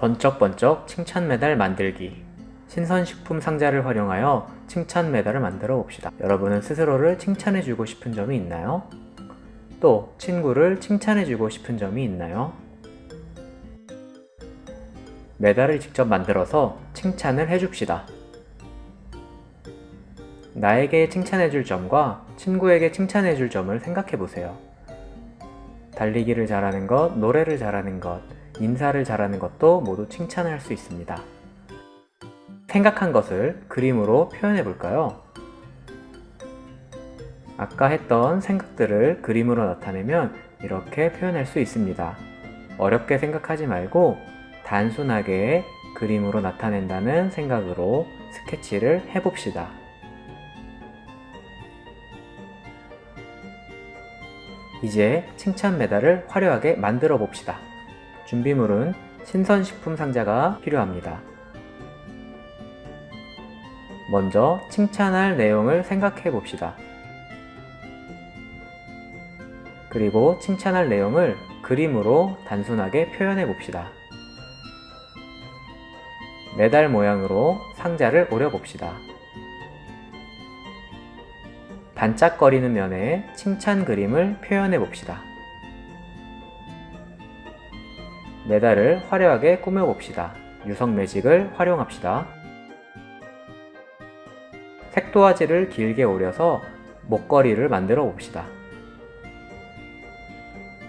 번쩍번쩍 칭찬 메달 만들기. 신선식품 상자를 활용하여 칭찬 메달을 만들어 봅시다. 여러분은 스스로를 칭찬해주고 싶은 점이 있나요? 또 친구를 칭찬해주고 싶은 점이 있나요? 메달을 직접 만들어서 칭찬을 해줍시다. 나에게 칭찬해줄 점과 친구에게 칭찬해줄 점을 생각해 보세요. 달리기를 잘하는 것, 노래를 잘하는 것, 인사를 잘하는 것도 모두 칭찬을 할 수 있습니다. 생각한 것을 그림으로 표현해 볼까요? 아까 했던 생각들을 그림으로 나타내면 이렇게 표현할 수 있습니다. 어렵게 생각하지 말고 단순하게 그림으로 나타낸다는 생각으로 스케치를 해봅시다. 이제 칭찬 메달을 화려하게 만들어 봅시다. 준비물은 신선식품 상자가 필요합니다. 먼저 칭찬할 내용을 생각해 봅시다. 그리고 칭찬할 내용을 그림으로 단순하게 표현해 봅시다. 메달 모양으로 상자를 오려 봅시다. 반짝거리는 면에 칭찬 그림을 표현해 봅시다. 메달을 화려하게 꾸며 봅시다. 유성 매직을 활용합시다. 색도화지를 길게 오려서 목걸이를 만들어 봅시다.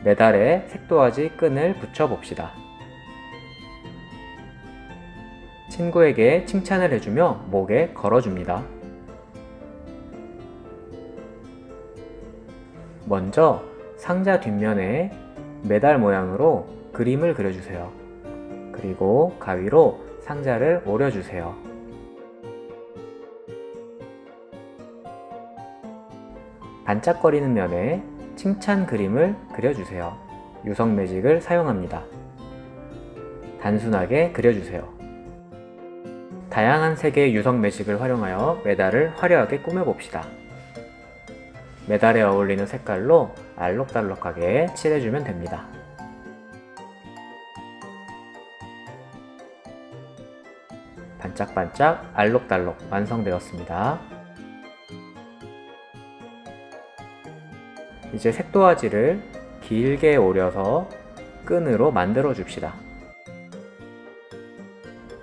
메달에 색도화지 끈을 붙여 봅시다. 친구에게 칭찬을 해주며 목에 걸어줍니다. 먼저 상자 뒷면에 메달 모양으로 그림을 그려주세요. 그리고 가위로 상자를 오려주세요. 반짝거리는 면에 칭찬 그림을 그려주세요. 유성 매직을 사용합니다. 단순하게 그려주세요. 다양한 색의 유성 매직을 활용하여 메달을 화려하게 꾸며봅시다. 메달에 어울리는 색깔로 알록달록하게 칠해주면 됩니다. 반짝반짝 알록달록 완성되었습니다. 이제 색도화지를 길게 오려서 끈으로 만들어 줍시다.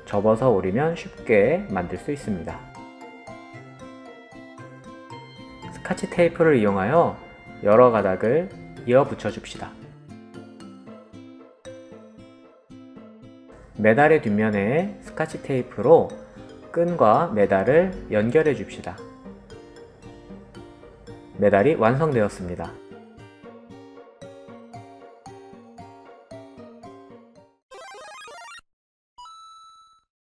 접어서 오리면 쉽게 만들 수 있습니다. 스카치 테이프를 이용하여 여러 가닥을 이어 붙여 줍시다. 메달의 뒷면에 스카치 테이프로 끈과 메달을 연결해 줍시다. 메달이 완성되었습니다.